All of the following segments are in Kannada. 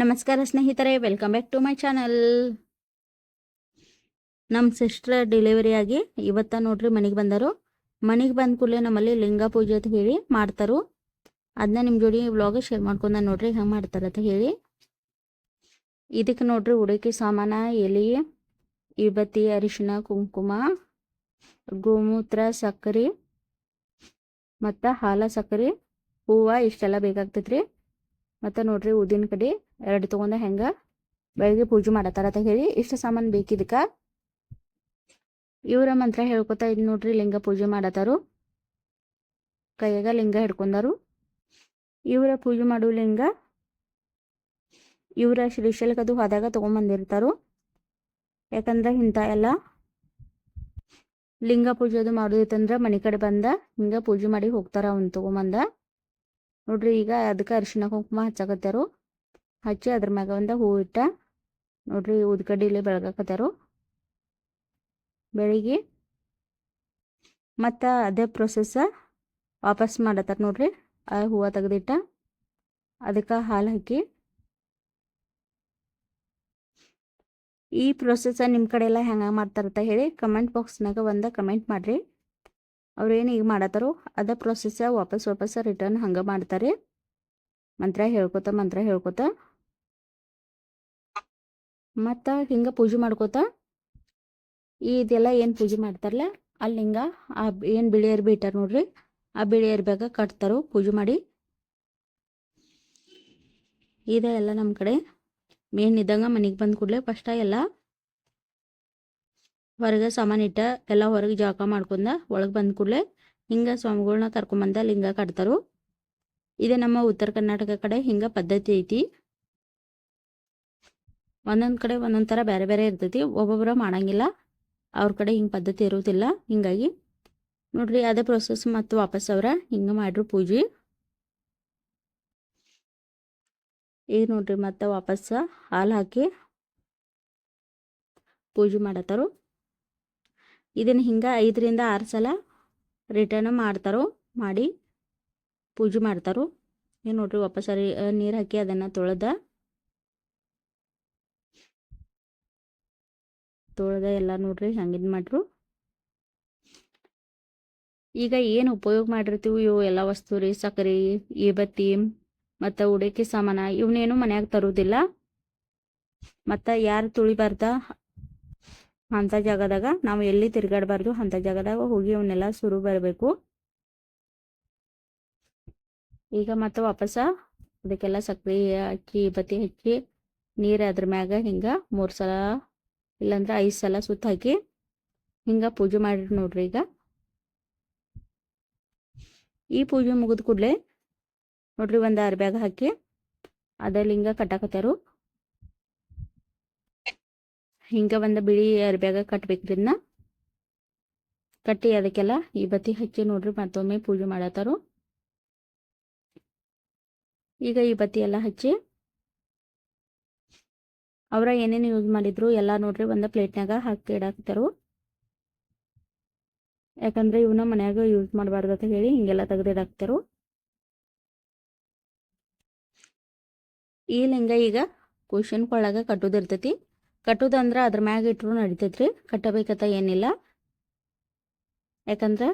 ನಮಸ್ಕಾರ ಸ್ನೇಹಿತರೆ welcome back to my channel ನಮ್ಮ ಸಿಸ್ಟರ್ ಡೆಲಿವರಿ ಆಗಿ ಇವತ್ತ ನೋಡ್ರಿ ಮನೆಗೆ ಬಂದರು. ಮನೆಗೆ ಬಂದ ಕೂಡಲೇ ನಮ್ಮಲ್ಲಿ ಲಿಂಗ ಪೂಜೆ ಅಂತ ಹೇಳಿ ಮಾಡ್ತಾರು. ಅದನ್ನ ನಿಮ್ಮ ಜೋಡಿ ವ್ಲಾಗ್ ಶೇರ್ ಮಾಡ್ಕೊಂಡ ನೋಡ್ರಿ ಹೆಂಗೆ ಮಾಡ್ತಾರೆ ಅಂತ ಹೇಳಿ. ಇದಕ್ಕೆ ನೋಡ್ರಿ ಉಡುಕಿ ಸಾಮಾನ, ಎಲೆ ಇಬತ್ತಿ ಅರಿಶಿನ ಕುಂಕುಮ, ಗೋಮೂತ್ರ, ಸಕ್ಕರೆ ಮತ್ತು ಹಾಲ, ಸಕ್ಕರೆ, ಹೂವು ಇಷ್ಟೆಲ್ಲ ಬೇಕಾಗ್ತೈತ್ರಿ. ಮತ್ತು ನೋಡ್ರಿ ಉದ್ದಿನ ಕಡೆ ಎರಡು ತೊಗೊಂಡ ಹೆಂಗೆ? ಬೆಳಗ್ಗೆ ಪೂಜೆ ಮಾಡತ್ತಾರ ಅಂತ ಹೇಳಿ ಇಷ್ಟು ಸಾಮಾನು ಬೇಕಿದಕ್ಕೆ ಇವರ ಮಂತ್ರ ಹೇಳ್ಕೊತಾ ಇದ್ ನೋಡ್ರಿ ಲಿಂಗ ಪೂಜೆ ಮಾಡತ್ತಾರು ಕೈಯಾಗ ಲಿಂಗ ಹಿಡ್ಕೊಂಡಾರು. ಇವರ ಪೂಜೆ ಮಾಡೋ ಲಿಂಗ ಇವರ ಶ್ರೀಶೈಲಕ್ಕದು ಹೋದಾಗ ತೊಗೊಂಬಂದಿರ್ತಾರು ಯಾಕಂದ್ರೆ ಇಂಥ ಎಲ್ಲ ಲಿಂಗ ಪೂಜೆ ಅದು ಮಾಡೋದಿತ್ತಂದ್ರೆ ಮನೆ ಕಡೆ ಬಂದ ಹಿಂಗೆ ಪೂಜೆ ಮಾಡಿ ಹೋಗ್ತಾರ ಅವ್ನು ತೊಗೊಂಬಂದ. ನೋಡ್ರಿ ಈಗ ಅದಕ್ಕೆ ಅರಿಶಿನ ಕುಂಕುಮ ಹಚ್ಚಾಕತ್ತಾರು. ಹಚ್ಚಿ ಅದ್ರ ಮ್ಯಾಗ ಒಂದು ಹೂ ಇಟ್ಟ ನೋಡ್ರಿ ಇಲ್ಲಿ ಬೆಳಗಾಕತ್ತಾರು. ಬೆಳಿಗ್ಗೆ ಮತ್ತು ಅದೇ ಪ್ರೊಸೆಸ್ ವಾಪಸ್ ಮಾಡತ್ತಾರ ನೋಡ್ರಿ. ಆ ಹೂವು ತೆಗೆದಿಟ್ಟ ಅದಕ್ಕೆ ಹಾಲು ಹಾಕಿ. ಈ ಪ್ರೊಸೆಸ್ ನಿಮ್ಮ ಕಡೆ ಎಲ್ಲ ಹೆಂಗೆ ಮಾಡ್ತಾರಂತ ಹೇಳಿ ಕಮೆಂಟ್ ಬಾಕ್ಸ್ನಾಗ ಒಂದು ಕಮೆಂಟ್ ಮಾಡಿರಿ. ಅವ್ರೇನು ಈಗ ಮಾಡತ್ತಾರೋ ಅದ ಪ್ರೊಸೆಸ್ ವಾಪಸ್ ವಾಪಸ್ ರಿಟರ್ನ್ ಹಂಗೆ ಮಾಡ್ತಾರೆ. ಮಂತ್ರ ಹೇಳ್ಕೊತ ಮಂತ್ರ ಹೇಳ್ಕೊತ. ಮತ್ತ ಹಿಂಗೆ ಪೂಜೆ ಮಾಡ್ಕೋತ. ಇದೆಲ್ಲ ಏನು ಪೂಜೆ ಮಾಡ್ತಾರಲ್ಲ, ಅಲ್ಲಿ ಹಿಂಗ ಆ ಏನು ಬಿಳಿ ಅರ್ಬಿ ಇಟ್ಟಾರ ನೋಡ್ರಿ, ಆ ಬಿಳಿ ಅರ್ಬ್ಯಾಗ ಕಟ್ತಾರೋ ಪೂಜೆ ಮಾಡಿ. ಇದೆ ಎಲ್ಲ ನಮ್ಮ ಕಡೆ ಮೇನ್ ಇದ್ದಂಗ ಮನೆಗೆ ಬಂದ ಕೂಡಲೇ ಫಸ್ಟ ಎಲ್ಲ ಹೊರಗೆ ಸಾಮಾನು ಇಟ್ಟ ಎಲ್ಲ ಹೊರಗೆ ಜಾಕ ಮಾಡ್ಕೊಂಡ ಒಳಗೆ ಬಂದ ಕೂಡಲೇ ಹಿಂಗೆ ಸ್ವಾಮಿಗಳನ್ನ ಕರ್ಕೊಂಬಂದ ಲಿಂಗ ಕಟ್ತಾರು. ಇದೇ ನಮ್ಮ ಉತ್ತರ ಕರ್ನಾಟಕ ಕಡೆ ಹಿಂಗೆ ಪದ್ಧತಿ ಐತಿ. ಒಂದೊಂದು ಕಡೆ ಒಂದೊಂದು ಥರ ಬೇರೆ ಬೇರೆ ಇರ್ತೈತಿ ಒಬ್ಬೊಬ್ಬರ ಮಾಡಂಗಿಲ್ಲ, ಅವ್ರ ಕಡೆ ಹಿಂಗೆ ಪದ್ಧತಿ ಇರೋದಿಲ್ಲ, ಹಿಂಗಾಗಿ. ನೋಡ್ರಿ ಅದೇ ಪ್ರೊಸೆಸ್ ಮತ್ತು ವಾಪಸ್ ಅವ್ರ, ಹಿಂಗೆ ಮಾಡ್ರು ಪೂಜೆ. ಈಗ ನೋಡ್ರಿ ಮತ್ತೆ ವಾಪಸ್ ಹಾಲು ಹಾಕಿ ಪೂಜೆ ಮಾಡತ್ತಾರು. ಇದನ್ನು ಹಿಂಗೆ ಐದರಿಂದ ಆರು ಸಲ ರಿಟರ್ನ್ ಮಾಡ್ತಾರೋ, ಮಾಡಿ ಪೂಜೆ ಮಾಡ್ತಾರೋ ಏನು ನೋಡ್ರಿ ವಾಪಸ್ ನೀರು ಹಾಕಿ ಅದನ್ನು ತೊಳೆದ ತೊಳೆದ ಎಲ್ಲ ನೋಡ್ರಿ ಹಂಗಿದ್ ಮಾಡ್ರು. ಈಗ ಏನು ಉಪಯೋಗ ಮಾಡಿರ್ತೀವಿ ಇವು ಎಲ್ಲ ವಸ್ತು ರೀ ಸಕ್ಕರೆ ಬತ್ತಿ ಮತ್ತು ಉಡಕಿ ಸಾಮಾನ ಇವನ್ನೇನು ಮನ್ಯಾಗ ತರುವುದಿಲ್ಲ ಮತ್ತು ಯಾರು ತುಳಿಬಾರ್ದ ಅಂಥ ಜಾಗದಾಗ ನಾವು ಎಲ್ಲಿ ತಿರುಗಾಡಬಾರ್ದು ಅಂತ ಜಾಗದಾಗ ಹೋಗಿ ಅವನ್ನೆಲ್ಲ ಸುರು ಬರಬೇಕು. ಈಗ ಮತ್ತೆ ವಾಪಸ್ ಅದಕ್ಕೆಲ್ಲ ಸಕ್ರೆ ಹಚ್ಚಿ ಬತ್ತಿ ಹಚ್ಚಿ, ನೀರು ಅದ್ರ ಮ್ಯಾಗ ಹಿಂಗೆ ಮೂರು ಸಲ ಇಲ್ಲಾಂದ್ರೆ ಐದು ಸಲ ಸುತ್ತ ಹಾಕಿ ಹಿಂಗೆ ಪೂಜೆ ಮಾಡಿರಿ ನೋಡ್ರಿ ಈಗ. ಈ ಪೂಜೆ ಮುಗಿದ ಕೂಡಲೇ ನೋಡ್ರಿ ಒಂದು ಅರ್ಬ್ಯಾಗ ಹಾಕಿ ಅದಲ್ಲಿ ಹಿಂಗೆ ಕಟ್ಟಾಕತ್ತಾರು ಹಿಂಗೆ ಒಂದು ಬಿಳಿ ಅರ್ಬ್ಯಾಗ ಕಟ್ಬೇಕು ಇದನ್ನ ಕಟ್ಟಿ ಅದಕ್ಕೆಲ್ಲ ಈ ಬತ್ತಿ ಹಚ್ಚಿ ನೋಡ್ರಿ ಮತ್ತೊಮ್ಮೆ ಪೂಜೆ ಮಾಡತ್ತಾರು. ಈಗ ಈ ಬತ್ತಿ ಎಲ್ಲ ಹಚ್ಚಿ ಅವರ ಏನೇನು ಯೂಸ್ ಮಾಡಿದ್ರು ಎಲ್ಲ ನೋಡ್ರಿ ಒಂದು ಪ್ಲೇಟ್ನಾಗ ಹಾಕಿ ಇಡಾಕ್ತಾರು ಯಾಕಂದ್ರೆ ಇವನ್ನ ಮನ್ಯಾಗ ಯೂಸ್ ಮಾಡಬಾರ್ದು ಅಂತ ಹೇಳಿ ಹಿಂಗೆಲ್ಲ ತೆಗೆದಿಡಾಕ್ತಾರು ಈ ಲಿಂಗ ಈಗ ಕ್ವಶನ್ ಕೊಳ್ಳಾಗ ಕಟ್ಟೋದಿರ್ತೈತಿ ಕಟ್ಟೋದಂದ್ರೆ ಅದ್ರ ಮ್ಯಾಗ ಇಟ್ಟರು ನಡಿತೈತ್ರಿ. ಕಟ್ಟಬೇಕತ್ತ ಏನಿಲ್ಲ. ಯಾಕಂದ್ರೆ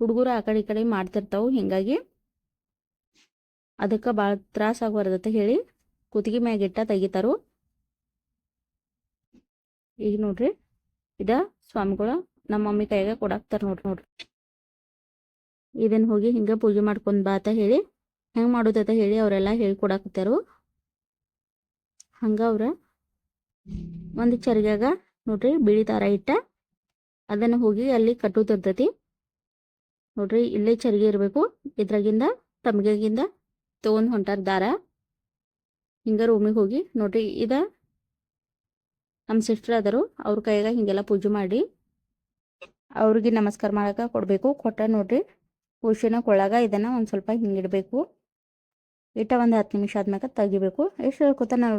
ಹುಡುಗರು ಆ ಕಡೆ ಈ ಕಡೆ ಮಾಡ್ತಿರ್ತಾವೆ, ಹಿಂಗಾಗಿ ಅದಕ್ಕೆ ಭಾಳ ತ್ರಾಸ ಅಂತ ಹೇಳಿ ಕುತ್ತಿಗೆ ಮ್ಯಾಗಿಟ್ಟ ತೆಗಿತಾರು. ಈಗ ನೋಡ್ರಿ, ಇದ ಸ್ವಾಮಿಗಳು ನಮ್ಮ ಮಮ್ಮಿ ಕೈಯಾಗ ಕೊಡಾಕ್ತಾರ ನೋಡ್ರಿ ನೋಡ್ರಿ. ಇದನ್ನ ಹೋಗಿ ಹಿಂಗೆ ಪೂಜೆ ಮಾಡ್ಕೊಂಡ್ ಬಾ ಅಂತ ಹೇಳಿ, ಹೆಂಗೆ ಮಾಡೋದತ್ತ ಹೇಳಿ ಅವರೆಲ್ಲ ಹೇಳ್ಕೊಡಾಕತ್ತಾರು. ಹಂಗ ಅವ್ರ ಒಂದು ಚರಿಗ್ಯಾಗ ನೋಡ್ರಿ ಬಿಳಿ ದಾರ ಇಟ್ಟ ಅದನ್ನು ಹೋಗಿ ಅಲ್ಲಿ ಕಟ್ಟುತ್ತಿರ್ತೈತಿ ನೋಡ್ರಿ ಇಲ್ಲೇ ಚರಿಗೆ ಇರಬೇಕು. ಇದ್ರಾಗಿಂದ ತಮ್ಗೆಗಿಂದ ತೊಗೊಂಡು ಹೊಂಟಾರ ದಾರ. ಹಿಂಗ ರೂಮಿಗೆ ಹೋಗಿ ನೋಡ್ರಿ ಇದ ನಮ್ಮ ಸಿಸ್ಟರ್ ಅದರು ಅವ್ರ ಕೈಯಾಗ ಹಿಂಗೆಲ್ಲ ಪೂಜೆ ಮಾಡಿ ಅವ್ರಿಗೆ ನಮಸ್ಕಾರ ಮಾಡಕ ಕೊಡಬೇಕು. ಕೊಟ್ಟ ನೋಡ್ರಿ ಪೂಜೆನ ಕೊಳಗ ಇದನ್ನ ಒಂದು ಸ್ವಲ್ಪ ಹಿಂಗಿಡಬೇಕು ಇಟ್ಟ ಒಂದು ಹತ್ತು ನಿಮಿಷ ಆದ್ಮ್ಯಾಗ ತೆಗಿಬೇಕು. ಎಷ್ಟು ಕೂತ ನಾನು